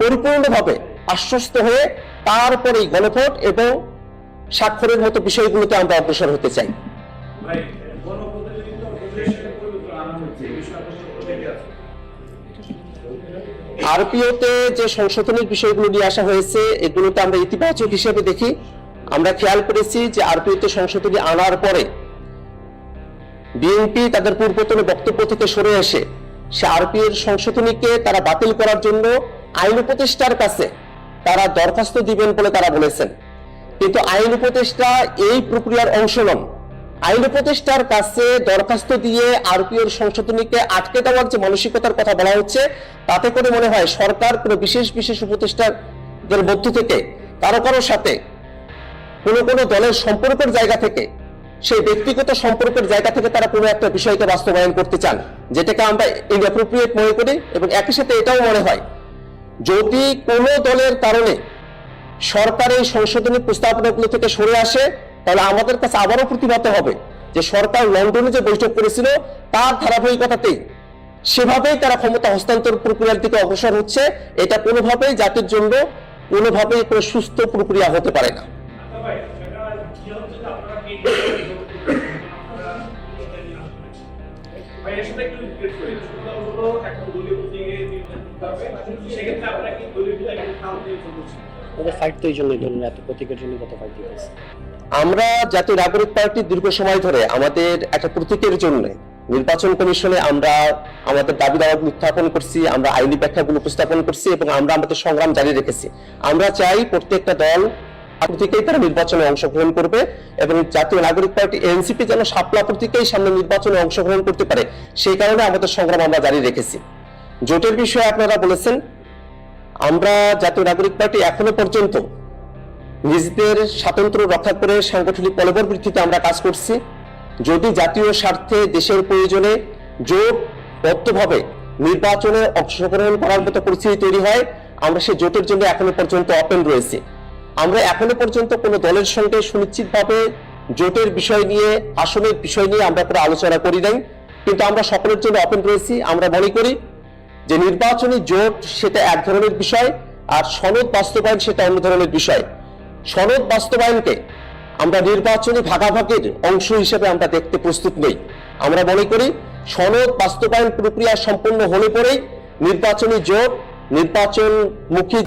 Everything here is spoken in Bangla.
পরিপূর্ণভাবে আশ্বস্ত হয়ে তারপরেই গণভোট এবং স্বাক্ষরের মতো বিষয়গুলোতে আমরা অগ্রসর হতে চাই। আরপিওতে যে সংশোধনের বিষয়গুলো নিয়ে আসা হয়েছে এগুলোতে আমরা ইতিবাচক হিসেবে দেখি। আমরা খেয়াল করেছি যে আরপিওতে সংশোধনী আনার পরে বিএনপি তাদের পূর্বতন বক্তব্য থেকে সরে এসে সে আরপিএর সংশোধনীকে তারা বাতিল করার জন্য আইন উপদেষ্টার কাছে তারা দরখাস্ত দিবেন বলে তারা বলেছেন। কিন্তু আইন উপদেষ্টা এই প্রক্রিয়ার অংশ নন। আইন উপদেষ্টার কাছে দরখাস্ত দিয়ে আরপিওর সংশোধনীকে আটকে দেওয়ার যে মানসিকতার কথা বলা হচ্ছে, তাতে করে মনে হয় সরকার কোনো বিশেষ বিশেষ উপদেষ্টাদের মধ্য থেকে কারও কারোর সাথে কোনো কোনো দলের সম্পর্কের জায়গা থেকে সেই ব্যক্তিগত সম্পর্কের জায়গা থেকে তারা কোনো একটা বিষয়কে বাস্তবায়ন করতে চান, যেটাকে আমরা ইনঅ্যাপ্রোপ্রিয়েট মনে করি এবং একই সাথে এটাও মনে হয় যদি কোনো দলের কারণে সরকার এই সংশোধনী প্রস্তাবনাগুলো থেকে সরে আসে, তাহলে আমাদের কাছে আবারও প্রতিভাত হবে যে সরকার লন্ডনে যে বৈঠক করেছিল, তার ধারাবাহিকতাতেই সেভাবেই তারা ক্ষমতা হস্তান্তর প্রক্রিয়ার দিকে অগ্রসর হচ্ছে। এটা কোনোভাবেই জাতির জন্য কোনোভাবেই কোনো সুস্থ প্রক্রিয়া হতে পারে না। আচ্ছা ভাই, এর সাথে একটু করি। হলো দলীয় করতে সেক্ষেত্রে কি দিয়ে আমরা জাতীয় নাগরিক পার্টি দীর্ঘ সময় ধরে আমাদের একটা প্রতীকের জন্য নির্বাচন কমিশনে আমরা আমাদের দাবি দাওয়াগুলো উত্থাপন করছি, আমরা আইনি ব্যাখ্যাগুলো উপস্থাপন করছি এবং আমরা আমাদের সংগ্রাম জারি রেখেছি। আমরা চাই প্রত্যেকটা দল প্রতীকেই তারা নির্বাচনে অংশগ্রহণ করবে এবং জাতীয় নাগরিক পার্টি, এনসিপি যেন সাপলা প্রতীকেই সামনে নির্বাচনে অংশগ্রহণ করতে পারে, সেই কারণে আমাদের সংগ্রাম আমরা জারি রেখেছি। জোটের বিষয়ে আপনারা বলেছেন, আমরা জাতীয় নাগরিক পার্টি এখনও পর্যন্ত নিজেদের স্বাতন্ত্র্য রক্ষা করে সাংগঠনিক কলবর বৃদ্ধিতে আমরা কাজ করছি। যদি জাতীয় স্বার্থে দেশের প্রয়োজনে জোটবদ্ধভাবে নির্বাচনে অংশগ্রহণ করার মতো পরিস্থিতি তৈরি হয়, আমরা সেই জোটের জন্য এখনও পর্যন্ত ওপেন রয়েছি। আমরা এখনও পর্যন্ত কোনো দলের সঙ্গে সুনিশ্চিতভাবে জোটের বিষয় নিয়ে, আসনের বিষয় নিয়ে আমরা কোনো আলোচনা করি নাই। কিন্তু আমরা সকলের জন্য ওপেন রয়েছি। আমরা মনে করি যে নির্বাচনী জোট সেটা এক ধরনের বিষয় আর সনদ বাস্তবায়ন সেটা অন্য ধরনের বিষয়। সনদ বাস্তবায়নকে আমরা নির্বাচনী ভাগাভাগির অংশ হিসেবে আমরা দেখতে প্রস্তুত নই। আমরা মনে করি সনদ বাস্তবায়ন প্রক্রিয়া সম্পূর্ণ হলে পরেই নির্বাচনী জোট নির্বাচনমুখী